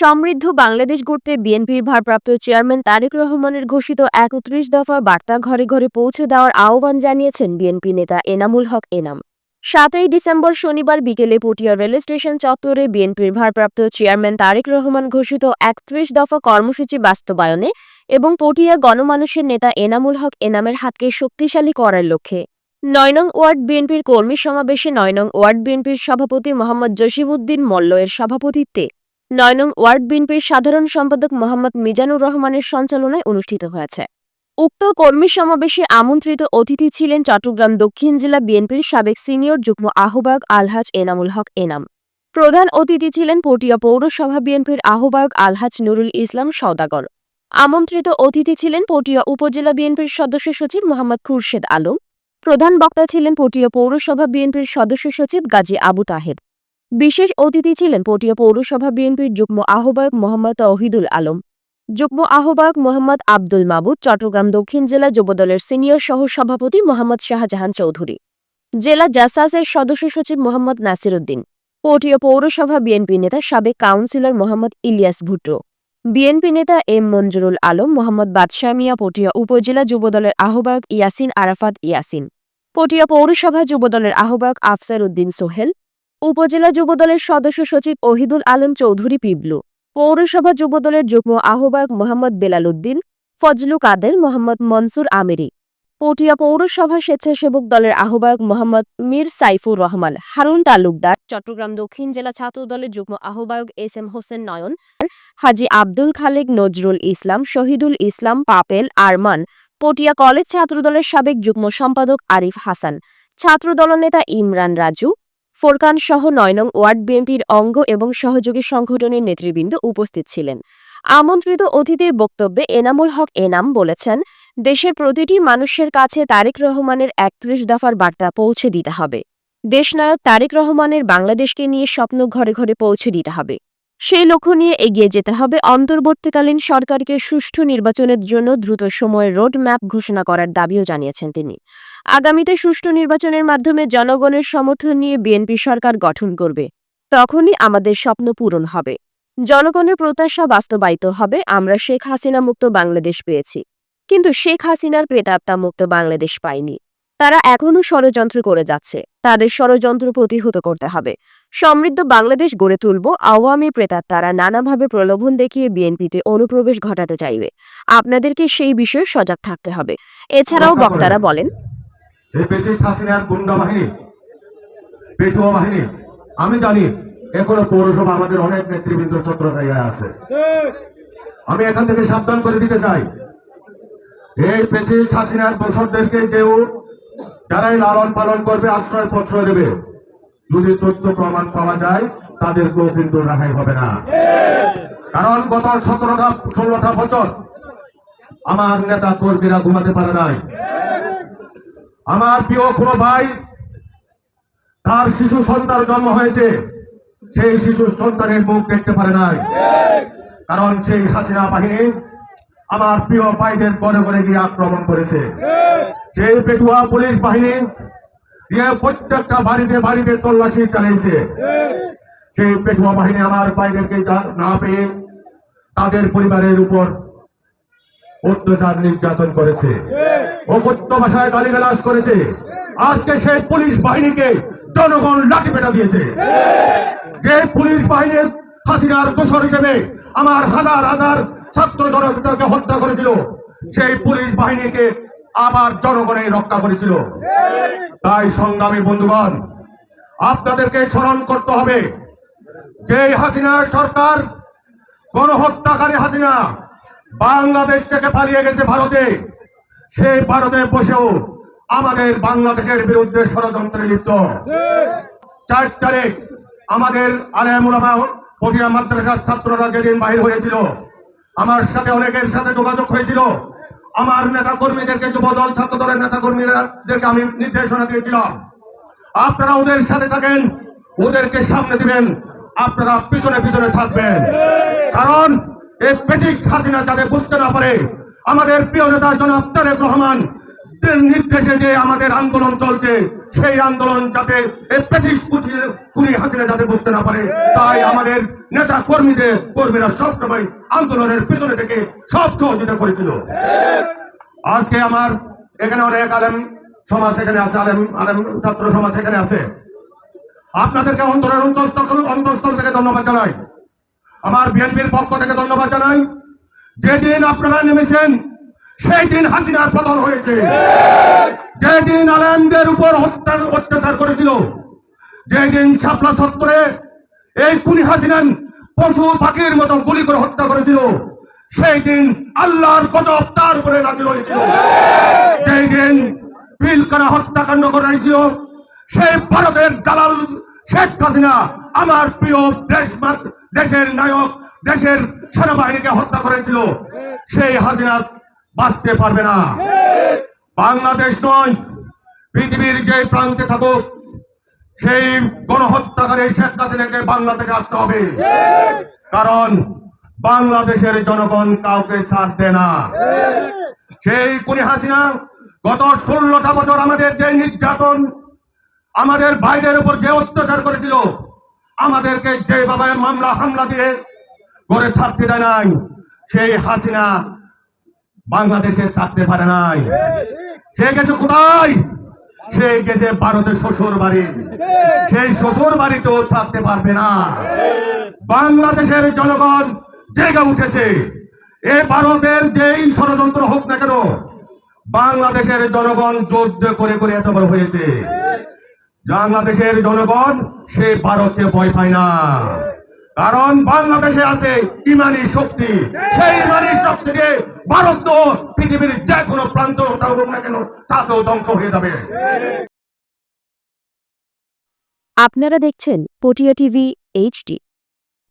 সমৃদ্ধ বাংলাদেশ গড়তে বিএনপির ভারপ্রাপ্ত চেয়ারম্যান তারেক রহমানের ঘোষিত একত্রিশ দফা বার্তা ঘরে ঘরে পৌঁছে দেওয়ার আহ্বান জানিয়েছেন বিএনপি নেতা এনামুল হক এনাম। সাতই ডিসেম্বর শনিবার বিকেলে পটিয়া রেল স্টেশন চত্বরে বিএনপির ভারপ্রাপ্ত চেয়ারম্যান তারেক রহমান ঘোষিত একত্রিশ দফা কর্মসূচি বাস্তবায়নে এবং পটিয়া গণমানুষের নেতা এনামুল হক এনামের হাতকে শক্তিশালী করার লক্ষ্যে নয় নং ওয়ার্ড বিএনপির কর্মী সমাবেশে নয় নং ওয়ার্ড বিএনপির সভাপতি মোহাম্মদ জসিমউদ্দিন মল্ল এর সভাপতিত্বে নয় নং ওয়ার্ড বিএনপির সাধারণ সম্পাদক মোহাম্মদ মিজানুর রহমানের সঞ্চালনায় অনুষ্ঠিত হয়েছে। উক্ত কর্মী সমাবেশে আমন্ত্রিত অতিথি ছিলেন চট্টগ্রাম দক্ষিণ জেলা বিএনপির সাবেক সিনিয়র যুগ্ম আহ্বায়ক আলহাজ এনামুল হক এনাম। প্রধান অতিথি ছিলেন পটিয়া পৌরসভা বিএনপির আহ্বায়ক আলহাজ নুরুল ইসলাম সওদাগর। আমন্ত্রিত অতিথি ছিলেন পটিয়া উপজেলা বিএনপির সদস্য সচিব মোহাম্মদ খুরশেদ আলম। প্রধান বক্তা ছিলেন পটিয়া পৌরসভা বিএনপির সদস্য সচিব গাজী আবু তাহের। বিশেষ অতিথি ছিলেন পটিয়া পৌরসভা বিএনপির যুগ্ম আহ্বায়ক মোহাম্মদ তৌহিদুল আলম, যুগ্ম আহ্বায়ক মোহাম্মদ আব্দুল মাবুদ, চট্টগ্রাম দক্ষিণ জেলা যুবদলের সিনিয়র সহ সভাপতি মোহাম্মদ শাহজাহান চৌধুরী, জেলা জাসাসের সদস্য সচিব মোহাম্মদ নাসির উদ্দিন পটিয়া পৌরসভা বিএনপি নেতা সাবেক কাউন্সিলর মোহাম্মদ ইলিয়াস ভুট্টো। বিএনপি নেতা এম মঞ্জুরুল আলম, মোহাম্মদ বাদশাহ মিয়া পটিয়া উপজেলা যুবদলের আহ্বায়ক ইয়াসিন আরাফাত ইয়াসিন, পটিয়া পৌরসভা যুবদলের আহ্বায়ক আফসার উদ্দিন সোহেল, উপজেলা যুবদলের সদস্য সচিব ওহিদুল আলম চৌধুরী পিবলু, পৌরসভা যুবদলের যুগ্ম আহ্বায়ক মোহাম্মদ বেলাল উদ্দিন, ফজলু কাদের, মোহাম্মদ মনসুর আমিরি। পটিয়া পৌরসভা স্বেচ্ছাসেবক দলের আহ্বায়ক মোহাম্মদ মীর সাইফুর রহমান, হারুন তালুকদার, চট্টগ্রাম দক্ষিণ জেলা ছাত্র দলের যুগ্ম আহ্বায়ক S M Hossain Nayan, Haji Abdul Khalek Nazrul Islam, Shahidul Islam Papel Arman, Patiya college ছাত্রদলের সাবেক যুগ্ম সম্পাদক আরিফ হাসান ছাত্রদল নেতা ইমরান রাজু, ফোরকান সহ নয়নং ওয়ার্ড বিএনপির অঙ্গ এবং সহযোগী সংগঠনের নেতৃবৃন্দ উপস্থিত ছিলেন। আমন্ত্রিত অতিথির বক্তব্যে এনামুল হক এনাম বলেছেন দেশের প্রতিটি মানুষের কাছে তারেক রহমানের একত্রিশ দফার বার্তা পৌঁছে দিতে হবে। দেশনায়ক তারেক রহমানের বাংলাদেশকে নিয়ে স্বপ্ন ঘরে ঘরে পৌঁছে দিতে হবে। সেই লক্ষ্য নিয়ে এগিয়ে যেতে হবে অন্তর্বর্তীকালীন সরকারকে সুষ্ঠু নির্বাচনের জন্য দ্রুত সময়ের রোড ম্যাপ ঘোষণা করার দাবিও জানিয়েছেন তিনি। আগামীতে সুষ্ঠু নির্বাচনের মাধ্যমে জনগণের সমর্থন নিয়ে বিএনপি সরকার গঠন করবে। তখনই আমাদের স্বপ্ন পূরণ হবে। জনগণের প্রত্যাশা বাস্তবায়িত হবে। আমরা শেখ হাসিনা মুক্ত বাংলাদেশ পেয়েছি। কিন্তু শেখ হাসিনার প্রেতাত্মা মুক্ত বাংলাদেশ পায়নি। তারা এখনও ষড়যন্ত্র করে যাচ্ছে। তাদের ষড়যন্ত্র প্রতিহত করতে হবে। সমৃদ্ধ বাংলাদেশ গড়ে তুলব আওয়ামী প্রেতার তারা নানাভাবে প্রলোভন দেখিয়ে বিএনপিতে অনুপ্রবেশ ঘটাতে চাইবে। আপনাদেরকে সেই বিষয়ে সজাগ থাকতে হবে। এছাড়াও বক্তারা বলেন। এই ফেসিস্ট হাসিনার গুন্ডা বাহিনী পেটুয়া বাহিনী আমি জানি এখনও পৌরসভা আমাদের অনেক নেতৃবৃন্দ ছত্র জায়গায় আছে আমি এখান থেকে সাবধান করে দিতে চাই। এই ফেসিস্ট হাসিনার দোষরদেরকে যেও, যারাই লালন পালন করবে, আশ্রয় প্রশ্রয় দেবে। যদি তথ্য প্রমাণ পাওয়া যায়, তাদেরকেও কিন্তু রেহাই হবে না। কারণ গত সতেরোটা, ষোলোটা বছর আমার নেতা কর্মীরা ঘুমাতে পারে নাই। আমার প্রিয় কোনো ভাই, তার শিশু সন্তান জন্ম হয়েছে। সেই শিশু সন্তানের মুখ দেখতে পারে নাই। কারণ সেই হাসিনা বাহিনী আমার প্রিয় ভাইদের গড়ে গড়ে গিয়ে আক্রমণ করেছে। সেই পেটুয়া পুলিশ বাহিনী দিয়ে প্রত্যেকটা বাড়িতে বাড়িতে তল্লাশি চালিয়েছে, সেই পেটুয়া বাহিনী আমার ভাইদেরকে না পেয়ে তাদের পরিবারের উপর অত্যাচার নির্যাতন করেছে। অকথ্য ভাষায় গালিগালাজ করেছে। আজকে সেই পুলিশ বাহিনীকে জনগণ লাঠি পেটা দিয়েছে। যে পুলিশ বাহিনীর হাসিনার দোষর হিসেবে আমার হাজার হাজার ছাত্র জনতাকে হত্যা করেছিল। সেই পুলিশ বাহিনীকে আবার জনগণে রক্ষা করেছিল। তাই সংগ্রামী বন্ধুগণ, আপনাদেরকে স্মরণ করতে হবে যে হাসিনার সরকার, গণহত্যাকারী হাসিনা বাংলাদেশ থেকে পালিয়ে গেছে ভারতে, সেই ভারতে বসেও আমাদের বাংলাদেশের বিরুদ্ধে ষড়যন্ত্রে লিপ্ত। চার তারিখ আমাদের আলেমুলামা পটিয়া মাদ্রাসার ছাত্ররা যেদিন বাহির হয়েছিল আমার সাথে অনেকের সাথে যোগাযোগ হয়েছিল। আমার নেতা কর্মীদেরকে যুবদল ছাত্র দলের নেতা কর্মীদেরকে আমি নির্দেশনা দিয়েছিলাম। আপনারা ওদের সাথে থাকেন, ওদেরকে সামনে দিবেন, আপনারা পিছনে পিছনে থাকবেন। কারণ এই ব্রিটিশ হাসিনা যাতে বুঝতে না পারে, আমাদের প্রিয় নেতা জনাব তারেক রহমান নির্দেশে যে আমাদের আন্দোলন চলছে, সেই আন্দোলন যাতে কুড়ি হাসিনা যাতে বুঝতে না পারে, তাই আমাদের নেতা কর্মীদের, কর্মীরা সবসময় আন্দোলনের পেছনে থেকে সব সহযোগিতা করেছিল। আজকে আমার এখানে অনেক আলেম সমাজ এখানে আছে, আলেম আলেম ছাত্র সমাজ এখানে আছে। আপনাদেরকে অন্তরের অন্তঃস্থল অন্তঃস্থল থেকে ধন্যবাদ জানাই। আমার বিএনপির পক্ষ থেকে ধন্যবাদ জানাই। যেদিন আপনারা নেমেছেন সেই দিন হাসিনার পতন হয়েছে। যেদিন আলেমদের উপর অত্যাচার করেছিল, যেদিন শাপলা চত্বরে এই কুনি হাসিনান পশু পাখির মতো গুলি করে হত্যা করেছিল। সেই দিন আল্লাহর গজব তার উপরে নাজিল হয়েছিল। যেই দিন পিলকানা হত্যাকাণ্ড করেছিল সেই ভারতের জালাল শেখ হাসিনা, আমার প্রিয় দেশ দেশের নায়ক, দেশের সেনাবাহিনীকে হত্যা করেছিল। সেই হাসিনা বাঁচতে পারবে না। বাংলাদেশ নয়, পৃথিবীর যে প্রান্তে থাকুক সেই গণহত্যাকারী শেখ হাসিনাকে বাংলাদেশে আসতে হবে। কারণ বাংলাদেশের জনগণ কাউকে ছাড় দেয় না। সেই কুনি হাসিনা গত ষোলোটা বছর আমাদের যে নির্যাতন, আমাদের ভাইদের উপর যে অত্যাচার করেছিল, আমাদেরকে যেভাবে মামলা হামলা দিয়ে ঘরে থাকতে দেয় নাই, সেই হাসিনা বাংলাদেশে থাকতে পারে নাই। সে গেছে কোথায়? সে গেছে ভারতের শ্বশুর বাড়ি। সেই শ্বশুর বাড়িতেও থাকতে পারবে না। বাংলাদেশের জনগণ জেগে উঠেছে। এ ভারতের যেই ষড়যন্ত্র হোক না কেন, বাংলাদেশের জনগণ যুদ্ধ করে করে এত বড় হয়েছে। বাংলাদেশের জনগণ সে ভারতকে ভয় পায় না। কারণ বাংলাদেশে আছে ইমানি শক্তি। সেই ইমানি শক্তিকে ভারত পৃথিবীর যে কোনো প্রান্ত না কেন, তাতেও ধ্বংস হয়ে যাবে। আপনারা দেখছেন পটিয়া টিভি এইচডি।